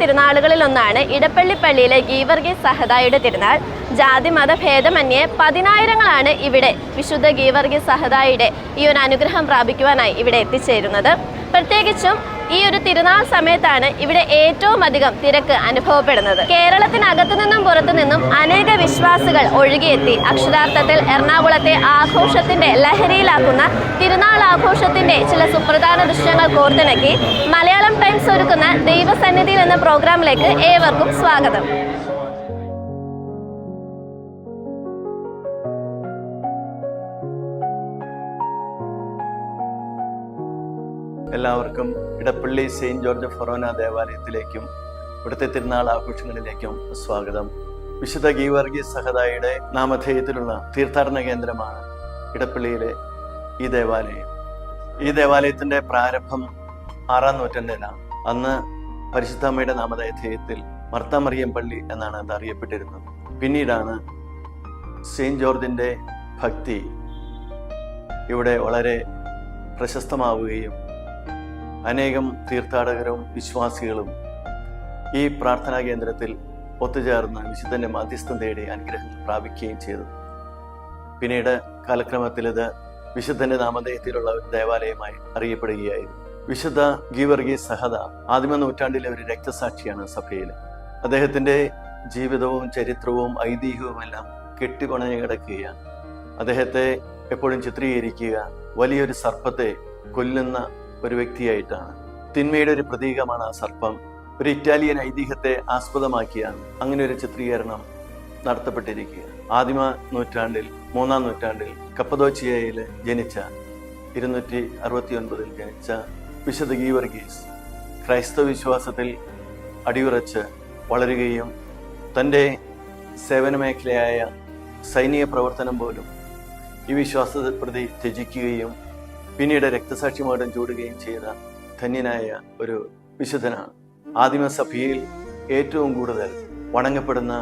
തിരുനാളുകളിൽ ഒന്നാണ് ഇടപ്പള്ളി പള്ളിയിലെ ഗീവർഗീസ് സഹദായുടെ തിരുനാൾ. ജാതി മത ഭേദമന്യേ പതിനായിരങ്ങളാണ് ഇവിടെ വിശുദ്ധ ഗീവർഗീസ് സഹദായുടെ ഈ ഒരു അനുഗ്രഹം പ്രാപിക്കുവാനായി ഇവിടെ എത്തിച്ചേരുന്നത്. പ്രത്യേകിച്ചും ഈ ഒരു തിരുനാൾ സമയത്താണ് ഇവിടെ ഏറ്റവും അധികം തിരക്ക് അനുഭവപ്പെടുന്നത്. കേരളത്തിനകത്തു നിന്നും പുറത്തു നിന്നും അനേക വിശ്വാസികൾ ഒഴുകിയെത്തി. അക്ഷരാർത്ഥത്തിൽ എറണാകുളത്തെ ആഘോഷത്തിന്റെ ലഹരിയിലാക്കുന്ന തിരുനാൾ ആഘോഷത്തിന്റെ ചില സുപ്രധാന ദൃശ്യങ്ങൾ കോർത്തിണക്കി മലയാളം ടൈംസ് ഒരുക്കുന്ന ദൈവസന്നിധിയിൽ എന്ന പ്രോഗ്രാമിലേക്ക് ഏവർക്കും സ്വാഗതം. എല്ലാവർക്കും ഇടപ്പള്ളി സെയിന്റ് ജോർജ് ഫൊറോന ദേവാലയത്തിലേക്കും ഇവിടുത്തെ തിരുനാൾ ആഘോഷങ്ങളിലേക്കും സ്വാഗതം. വിശുദ്ധ ഗീവർഗീസ് സഹദായിയുടെ നാമധേയത്തിലുള്ള തീർത്ഥാടന കേന്ദ്രമാണ് ഇടപ്പള്ളിയിലെ ഈ ദേവാലയം. ഈ ദേവാലയത്തിന്റെ പ്രാരംഭം ആറാം നൂറ്റാണ്ടിലാണ്. അന്ന് പരിശുദ്ധമ്മയുടെ നാമധേയത്തിൽ മർത്താമറിയം പള്ളി എന്നാണ് അത് അറിയപ്പെട്ടിരുന്നത്. പിന്നീടാണ് സെയിന്റ് ജോർജിന്റെ ഭക്തി ഇവിടെ വളരെ പ്രശസ്തമാവുകയും അനേകം തീർത്ഥാടകരും വിശ്വാസികളും ഈ പ്രാർത്ഥനാ കേന്ദ്രത്തിൽ ഒത്തുചേർന്ന് വിശുദ്ധന്റെ മധ്യസ്ഥം തേടി അനുഗ്രഹം പ്രാപിക്കുകയും ചെയ്തു. പിന്നീട് കാലക്രമത്തിൽ ഇത് വിശുദ്ധന്റെ നാമധേയത്തിലുള്ള ഒരു ദേവാലയമായി അറിയപ്പെടുകയായിരുന്നു. വിശുദ്ധ ഗീവർഗീസ് സഹദ ആദിമ നൂറ്റാണ്ടിലെ ഒരു രക്തസാക്ഷിയാണ് സഭയിൽ. അദ്ദേഹത്തിന്റെ ജീവിതവും ചരിത്രവും ഐതിഹ്യവും എല്ലാം കെട്ടിപ്പണഞ്ഞു കിടക്കുകയാണ്. അദ്ദേഹത്തെ എപ്പോഴും ചിത്രീകരിക്കുക വലിയൊരു സർപ്പത്തെ കൊല്ലുന്ന ഒരു വ്യക്തിയായിട്ടാണ്. തിന്മയുടെ ഒരു പ്രതീകമാണ് ആ സർപ്പം. ഒരു ഇറ്റാലിയൻ ഐതിഹ്യത്തെ ആസ്പദമാക്കിയാണ് അങ്ങനെ ഒരു ചിത്രീകരണം നടത്തപ്പെട്ടിരിക്കുക. ആദിമ നൂറ്റാണ്ടിൽ മൂന്നാം നൂറ്റാണ്ടിൽ കപ്പദോച്ചിയയിൽ ജനിച്ച ഇരുന്നൂറ്റി അറുപത്തി ഒൻപതിൽ ജനിച്ച വിശുദ്ധ ഗീവർഗീസ് ക്രൈസ്തവ വിശ്വാസത്തിൽ അടിയുറച്ച് വളരുകയും തന്റെ സേവന മേഖലയായ സൈനിക പ്രവർത്തനം പോലും ഈ വിശ്വാസത്തെ പ്രതി ത്യജിക്കുകയും പിന്നീട് രക്തസാക്ഷിമാടം ചൂടുകയും ചെയ്ത ധന്യനായ ഒരു വിശുദ്ധനാണ്. ആദിമസഭയിൽ ഏറ്റവും കൂടുതൽ വണങ്ങപ്പെടുന്ന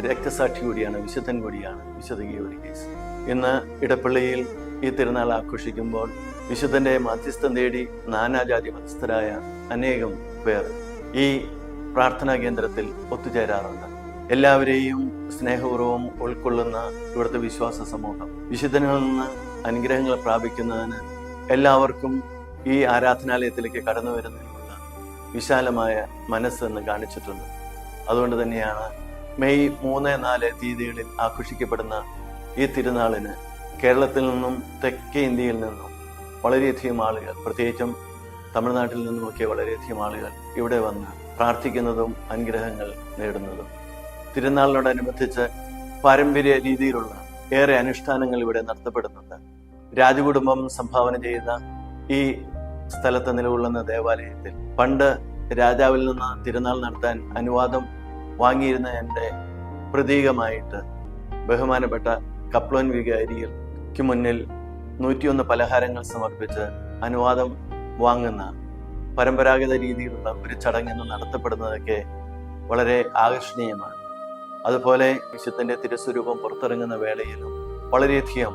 രക്തസാക്ഷി കൂടിയാണ് വിശുദ്ധൻ കൂടിയാണ് വിശുദ്ധ ഗീവർഗീസ് ഇന്ന് ഇടപ്പള്ളിയിൽ ഈ തിരുനാൾ ആഘോഷിക്കുമ്പോൾ വിശുദ്ധന്റെ മധ്യസ്ഥം തേടി നാനാജാതി മധ്യസ്ഥരായ അനേകം പേർ ഈ പ്രാർത്ഥനാ കേന്ദ്രത്തിൽ ഒത്തുചേരാറുണ്ട്. എല്ലാവരെയും സ്നേഹപൂർവം ഉൾക്കൊള്ളുന്ന ഇവിടുത്തെ വിശ്വാസ സമൂഹം വിശുദ്ധനിൽ നിന്ന് അനുഗ്രഹങ്ങൾ പ്രാപിക്കുന്നതിന് എല്ലാവർക്കും ഈ ആരാധനാലയത്തിലേക്ക് കടന്നു വരുന്നതിനുള്ള വിശാലമായ മനസ്സ് എന്ന് കാണിച്ചിട്ടുണ്ട്. അതുകൊണ്ട് തന്നെയാണ് മെയ് മൂന്ന് നാല് തീയതികളിൽ ആഘോഷിക്കപ്പെടുന്ന ഈ തിരുനാളിന് കേരളത്തിൽ നിന്നും തെക്കേ ഇന്ത്യയിൽ നിന്നും വളരെയധികം ആളുകൾ പ്രത്യേകിച്ചും തമിഴ്നാട്ടിൽ നിന്നുമൊക്കെ വളരെയധികം ആളുകൾ ഇവിടെ വന്ന് പ്രാർത്ഥിക്കുന്നതും അനുഗ്രഹങ്ങൾ നേടുന്നതും. തിരുനാളിനോടനുബന്ധിച്ച് പാരമ്പര്യ രീതിയിലുള്ള ഏറെ അനുഷ്ഠാനങ്ങൾ ഇവിടെ നടത്തപ്പെടുന്നുണ്ട്. രാജകുടുംബം സംഭാവന ചെയ്യുന്ന ഈ സ്ഥലത്ത് നിലകൊള്ളുന്ന ദേവാലയത്തിൽ. പണ്ട് രാജാവിൽ നിന്ന് തിരുനാൾ നടത്താൻ അനുവാദം വാങ്ങിയിരുന്ന എന്റെ പ്രതീകമായിട്ട് ബഹുമാനപ്പെട്ട കപ്ലോൻ വികാരിക്ക് മുന്നിൽ നൂറ്റിയൊന്ന് പലഹാരങ്ങൾ സമർപ്പിച്ച് അനുവാദം വാങ്ങുന്ന പരമ്പരാഗത രീതിയിലുള്ള ഒരു ചടങ്ങ് നടത്തപ്പെടുന്നതൊക്കെ വളരെ ആകർഷണീയമാണ്. അതുപോലെ വിശുദ്ധന്റെ തിരുസ്വരൂപം പുറത്തിറങ്ങുന്ന വേളയിലും വളരെയധികം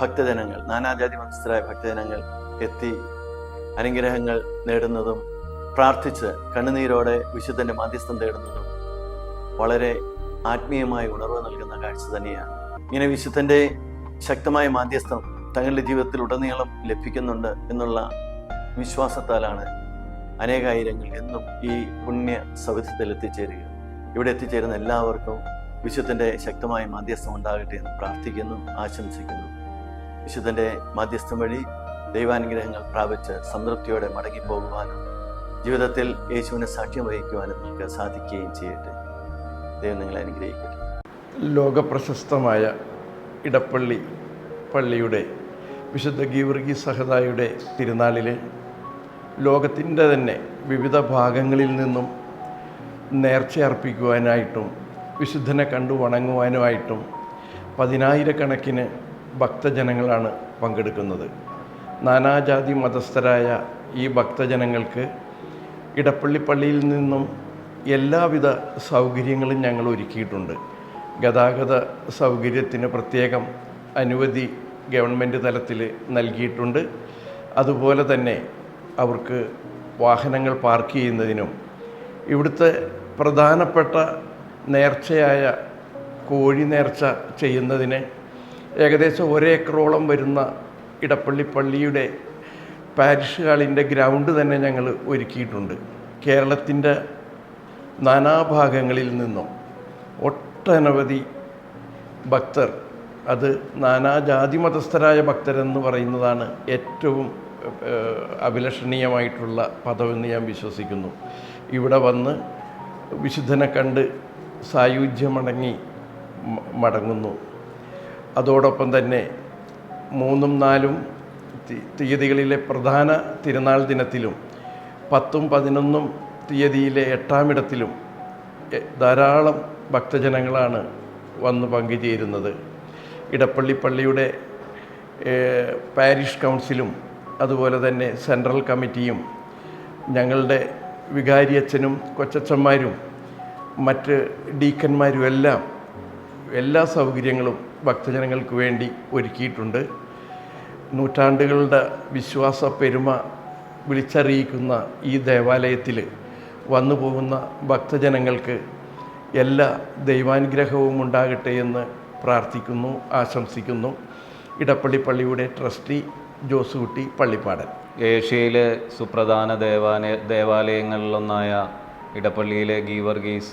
ഭക്തജനങ്ങൾ നാനാജാതി മതസ്ഥരായ ഭക്തജനങ്ങൾ എത്തി അനുഗ്രഹങ്ങൾ നേടുന്നതും പ്രാർത്ഥിച്ച് കണ്ണുനീരോടെ വിശുദ്ധന്റെ മാധ്യസ്ഥം തേടുന്നതും വളരെ ആത്മീയമായ ഉണർവ് നൽകുന്ന കാഴ്ച തന്നെയാണ്. ഇങ്ങനെ വിശുദ്ധന്റെ ശക്തമായ മാധ്യസ്ഥം തങ്ങളുടെ ജീവിതത്തിൽ ഉടനീളം ലഭിക്കുന്നുണ്ട് എന്നുള്ള വിശ്വാസത്താലാണ് അനേകായിരങ്ങൾ എന്നും ഈ പുണ്യ സൗധത്തിൽ എത്തിച്ചേരുക. ഇവിടെ എത്തിച്ചേരുന്ന എല്ലാവർക്കും വിശുദ്ധന്റെ ശക്തമായ മാധ്യസ്ഥം ഉണ്ടാകട്ടെ എന്ന് പ്രാർത്ഥിക്കുന്നു ആശംസിക്കുന്നു. വിശുദ്ധന്റെ മാധ്യസ്ഥം വഴി ദൈവാനുഗ്രഹങ്ങൾ പ്രാപിച്ച് സംതൃപ്തിയോടെ മടങ്ങിപ്പോകുവാനും ജീവിതത്തിൽ യേശുവിനെ സാക്ഷ്യം വഹിക്കുവാനും നിങ്ങൾക്ക് സാധിക്കുകയും ചെയ്യട്ടെ. ദൈവം നിങ്ങളെ അനുഗ്രഹിക്കട്ടെ. ലോകപ്രശസ്തമായ ഇടപ്പള്ളി പള്ളിയുടെ വിശുദ്ധ ഗീവർഗി സഹദായുടെ തിരുനാളിലെ ലോകത്തിന്റെ തന്നെ വിവിധ ഭാഗങ്ങളിൽ നിന്നും നേർച്ച അർപ്പിക്കുവാനായിട്ടും വിശുദ്ധനെ കണ്ടു വണങ്ങുവാനുമായിട്ടും പതിനായിരക്കണക്കിന് ഭക്തജനങ്ങളാണ് പങ്കെടുക്കുന്നത്. നാനാജാതി മതസ്ഥരായ ഈ ഭക്തജനങ്ങൾക്ക് ഇടപ്പള്ളി പള്ളിയിൽ നിന്നും എല്ലാവിധ സൗകര്യങ്ങളും ഞങ്ങൾ ഒരുക്കിയിട്ടുണ്ട്. ഗതാഗത സൗകര്യത്തിന് പ്രത്യേകം അനുമതി ഗവൺമെന്റ് തലത്തിൽ നൽകിയിട്ടുണ്ട്. അതുപോലെ തന്നെ അവർക്ക് വാഹനങ്ങൾ പാർക്ക് ചെയ്യുന്നതിനും ഇവിടുത്തെ പ്രധാനപ്പെട്ട നേർച്ചയായ കോഴി നേർച്ച ചെയ്യുന്നതിന് ഏകദേശം ഒരേക്കറോളം വരുന്ന ഇടപ്പള്ളി പള്ളിയുടെ പാരിഷ് ഹാളിന്റെ ഗ്രൗണ്ട് തന്നെ ഞങ്ങൾ ഒരുക്കിയിട്ടുണ്ട്. കേരളത്തിന്റെ നാനാഭാഗങ്ങളിൽ നിന്നും ഒട്ടനവധി ഭക്തർ അത് നാനാജാതി മതസ്ഥരായ ഭക്തരെന്ന് പറയുന്നതാണ് ഏറ്റവും അഭിലഷണീയമായിട്ടുള്ള പദമെന്ന് ഞാൻ വിശ്വസിക്കുന്നു. ഇവിടെ വന്ന് വിശുദ്ധനെ കണ്ട് സായുജ്യമടങ്ങി മടങ്ങുന്നു. അതോടൊപ്പം തന്നെ മൂന്നും നാലും തീയതികളിലെ പ്രധാന തിരുനാൾ ദിനത്തിലും പത്തും പതിനൊന്നും തീയതിയിലെ എട്ടാമിടത്തിലും ധാരാളം ഭക്തജനങ്ങളാണ് വന്ന് പങ്കുചേരുന്നത്. ഇടപ്പള്ളി പള്ളിയുടെ പാരിഷ് കൗൺസിലും അതുപോലെ തന്നെ സെൻട്രൽ കമ്മിറ്റിയും ഞങ്ങളുടെ വികാരിയച്ഛനും കൊച്ചച്ഛന്മാരും മറ്റ് ഡീക്കന്മാരും എല്ലാം എല്ലാ സൗകര്യങ്ങളും ഭക്തജനങ്ങൾക്ക് വേണ്ടി ഒരുക്കിയിട്ടുണ്ട്. നൂറ്റാണ്ടുകളുടെ വിശ്വാസ പെരുമ വിളിച്ചറിയിക്കുന്ന ഈ ദേവാലയത്തിൽ വന്നു പോകുന്ന ഭക്തജനങ്ങൾക്ക് എല്ലാ ദൈവാനുഗ്രഹവും ഉണ്ടാകട്ടെ എന്ന് പ്രാർത്ഥിക്കുന്നു ആശംസിക്കുന്നു. ഇടപ്പള്ളി പള്ളിയുടെ ട്രസ്റ്റി ജോസുകുട്ടി പള്ളിപ്പാടൻ. ഏഷ്യയിലെ സുപ്രധാന ദേവാലയ ദേവാലയങ്ങളിലൊന്നായ ഇടപ്പള്ളിയിലെ ഗീവർഗീസ്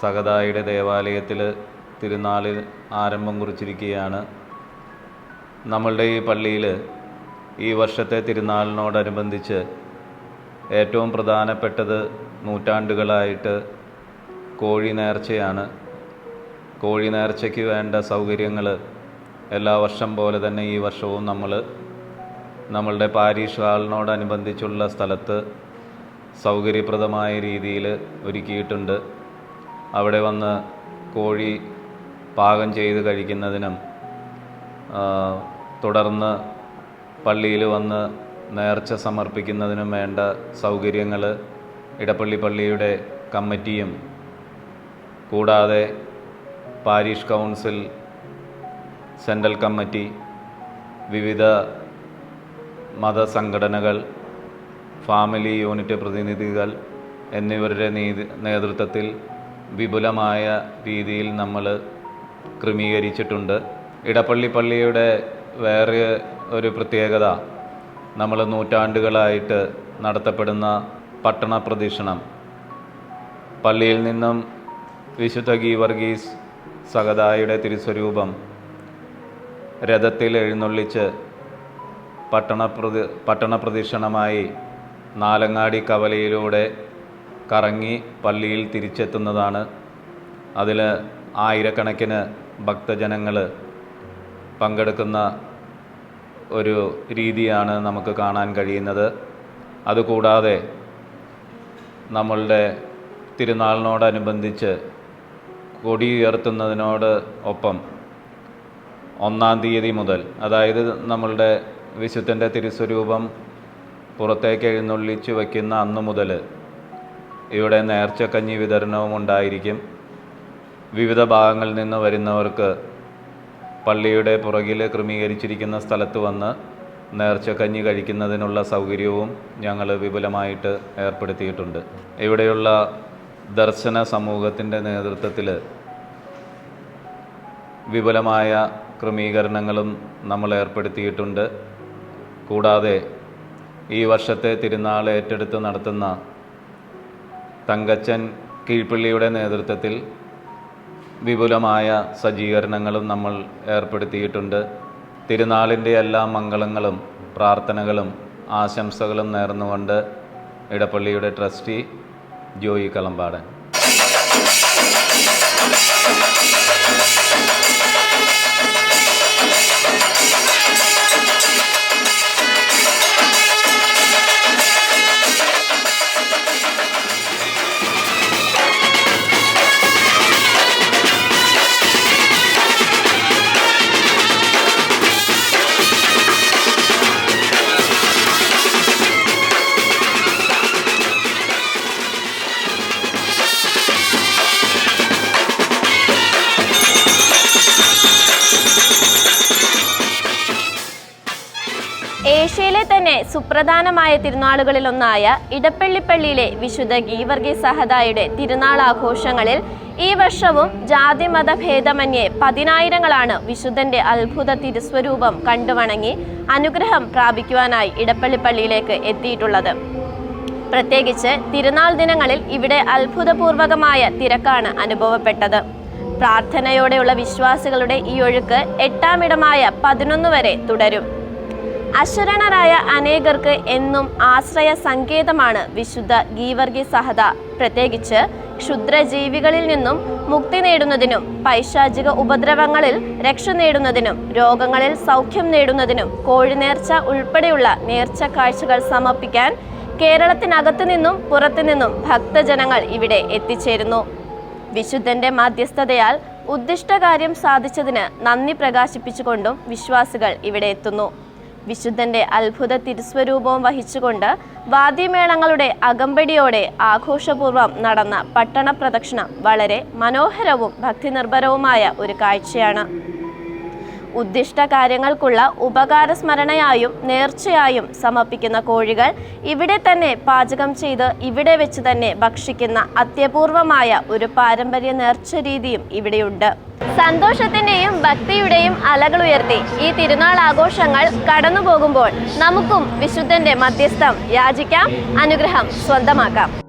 സഹദായിയുടെ ദേവാലയത്തിൽ തിരുനാളിൽ ആരംഭം കുറിച്ചിരിക്കുകയാണ്. നമ്മളുടെ ഈ പള്ളിയിൽ ഈ വർഷത്തെ തിരുനാളിനോടനുബന്ധിച്ച് ഏറ്റവും പ്രധാനപ്പെട്ടത് നൂറ്റാണ്ടുകളായിട്ട് കോഴി നേർച്ചയാണ്. കോഴി നേർച്ചയ്ക്ക് വേണ്ട സൗകര്യങ്ങൾ എല്ലാ വർഷം പോലെ തന്നെ ഈ വർഷവും നമ്മൾ നമ്മളുടെ പാരീഷ് ഹാളിനോടനുബന്ധിച്ചുള്ള സ്ഥലത്ത് സൗകര്യപ്രദമായ രീതിയിൽ ഒരുക്കിയിട്ടുണ്ട്. അവിടെ വന്ന് കോഴി പാകം ചെയ്ത് കഴിക്കുന്നതിനും തുടർന്ന് പള്ളിയിൽ വന്ന് നേർച്ച സമർപ്പിക്കുന്നതിനും വേണ്ട സൗകര്യങ്ങൾ ഇടപ്പള്ളി പള്ളിയുടെ കമ്മിറ്റിയും കൂടാതെ പാരീഷ് കൗൺസിൽ സെൻട്രൽ കമ്മിറ്റി വിവിധ മതസംഘടനകൾ ഫാമിലി യൂണിറ്റ് പ്രതിനിധികൾ എന്നിവരുടെ നേതൃത്വത്തിൽ വിപുലമായ രീതിയിൽ നമ്മൾ ക്രമീകരിച്ചിട്ടുണ്ട്. ഇടപ്പള്ളി പള്ളിയുടെ വേറെ ഒരു പ്രത്യേകത നമ്മൾ നൂറ്റാണ്ടുകളായിട്ട് നടത്തപ്പെടുന്ന പട്ടണ പ്രദക്ഷിണം. പള്ളിയിൽ നിന്നും വിശുദ്ധ ഗീവർഗീസ് സഗതായുടെ തിരുസ്വരൂപം രഥത്തിൽ എഴുന്നള്ളിച്ച് പട്ടണ പ്രതി പട്ടണ പ്രദക്ഷിണമായി നാലങ്ങാടി കവലയിലൂടെ കറങ്ങി പള്ളിയിൽ തിരിച്ചെത്തുന്നതാണ്. അതിൽ ആയിരക്കണക്കിന് ഭക്തജനങ്ങൾ പങ്കെടുക്കുന്ന ഒരു രീതിയാണ് നമുക്ക് കാണാൻ കഴിയുന്നത്. അതുകൂടാതെ നമ്മളുടെ തിരുനാളിനോടനുബന്ധിച്ച് കൊടി ഉയർത്തുന്നതിനോട് ഒപ്പം ഒന്നാം തീയതി മുതൽ അതായത് നമ്മളുടെ വിശുദ്ധന്റെ തിരുസ്വരൂപം പുറത്തേക്ക് എഴുന്നള്ളിച്ച് വയ്ക്കുന്ന അന്ന് മുതൽ ഇവിടെ നേർച്ചക്കഞ്ഞി വിതരണവും ഉണ്ടായിരിക്കും. വിവിധ ഭാഗങ്ങളിൽ നിന്ന് വരുന്നവർക്ക് പള്ളിയുടെ പുറകിൽ ക്രമീകരിച്ചിരിക്കുന്ന സ്ഥലത്ത് വന്ന് നേർച്ചക്കഞ്ഞി കഴിക്കുന്നതിനുള്ള സൗകര്യവും ഞങ്ങൾ വിപുലമായിട്ട് ഏർപ്പെടുത്തിയിട്ടുണ്ട്. ഇവിടെയുള്ള ദർശന സമൂഹത്തിന്റെ നേതൃത്വത്തിൽ വിപുലമായ ക്രമീകരണങ്ങളും നമ്മൾ ഏർപ്പെടുത്തിയിട്ടുണ്ട്. കൂടാതെ ഈ വർഷത്തെ തിരുനാൾ ഏറ്റെടുത്ത് നടത്തുന്ന തങ്കച്ചൻ കീഴ്പള്ളിയുടെ നേതൃത്വത്തിൽ വിപുലമായ സജ്ജീകരണങ്ങളും നമ്മൾ ഏർപ്പെടുത്തിയിട്ടുണ്ട്. തിരുനാളിന്റെ എല്ലാ മംഗളങ്ങളും പ്രാർത്ഥനകളും ആശംസകളും നേർന്നുകൊണ്ട് ഇടപ്പള്ളിയുടെ ട്രസ്റ്റി ജോയി കളമ്പാടൻ സുപ്രധാനമായ തിരുനാളുകളിലൊന്നായ ഇടപ്പള്ളിപ്പള്ളിയിലെ വിശുദ്ധ ഗീവർഗി സഹദായുടെ തിരുനാൾ ആഘോഷങ്ങളിൽ ഈ വർഷവും ജാതിമത ഭേദമന്യേ പതിനായിരങ്ങളാണ് വിശുദ്ധന്റെ അത്ഭുത തിരുസ്വരൂപം കണ്ടുവണങ്ങി അനുഗ്രഹം പ്രാപിക്കുവാനായി ഇടപ്പള്ളിപ്പള്ളിയിലേക്ക് എത്തിയിട്ടുള്ളത്. പ്രത്യേകിച്ച് തിരുനാൾ ദിനങ്ങളിൽ ഇവിടെ അത്ഭുതപൂർവകമായ തിരക്കാണ് അനുഭവപ്പെട്ടത്. പ്രാർത്ഥനയോടെയുള്ള വിശ്വാസികളുടെ ഈ ഒഴുക്ക് എട്ടാമിടമായ പതിനൊന്ന് വരെ തുടരും. അശരണരായ അനേകർക്ക് എന്നും ആശ്രയ സങ്കേതമാണ് വിശുദ്ധ ഗീവർഗി സഹത. പ്രത്യേകിച്ച് ക്ഷുദ്രജീവികളിൽ നിന്നും മുക്തി നേടുന്നതിനും പൈശാചിക ഉപദ്രവങ്ങളിൽ രക്ഷ നേടുന്നതിനും രോഗങ്ങളിൽ സൗഖ്യം നേടുന്നതിനും കോഴിനേർച്ച ഉൾപ്പെടെയുള്ള നേർച്ച കാഴ്ചകൾ സമർപ്പിക്കാൻ കേരളത്തിനകത്തു നിന്നും പുറത്തു നിന്നും ഭക്തജനങ്ങൾ ഇവിടെ എത്തിച്ചേരുന്നു. വിശുദ്ധന്റെ മധ്യസ്ഥതയാൽ ഉദ്ദിഷ്ടകാര്യം സാധിച്ചതിന് നന്ദി പ്രകാശിപ്പിച്ചുകൊണ്ടും വിശ്വാസികൾ ഇവിടെ എത്തുന്നു. വിശുദ്ധന്റെ അത്ഭുത തിരുസ്വരൂപവും വഹിച്ചുകൊണ്ട് വാദ്യമേളങ്ങളുടെ അകമ്പടിയോടെ ആഘോഷപൂർവം നടന്ന പട്ടണ പ്രദക്ഷിണം വളരെ മനോഹരവും ഭക്തിനിർഭരവുമായ ഒരു കാഴ്ചയാണ്. ഉദ്ദിഷ്ട കാര്യങ്ങൾക്കുള്ള ഉപകാര സ്മരണയായും നേർച്ചയായും സമർപ്പിക്കുന്ന കോഴികൾ ഇവിടെ തന്നെ പാചകം ചെയ്ത് ഇവിടെ വെച്ച് തന്നെ ഭക്ഷിക്കുന്ന അത്യപൂർവമായ ഒരു പാരമ്പര്യ നേർച്ച രീതിയും ഇവിടെയുണ്ട്. സന്തോഷത്തിന്റെയും ഭക്തിയുടെയും അലകൾ ഉയർത്തി ഈ തിരുനാൾ ആഘോഷങ്ങൾ കടന്നു പോകുമ്പോൾ നമുക്കും വിശുദ്ധന്റെ മധ്യസ്ഥം യാചിക്കാം അനുഗ്രഹം സ്വന്തമാക്കാം.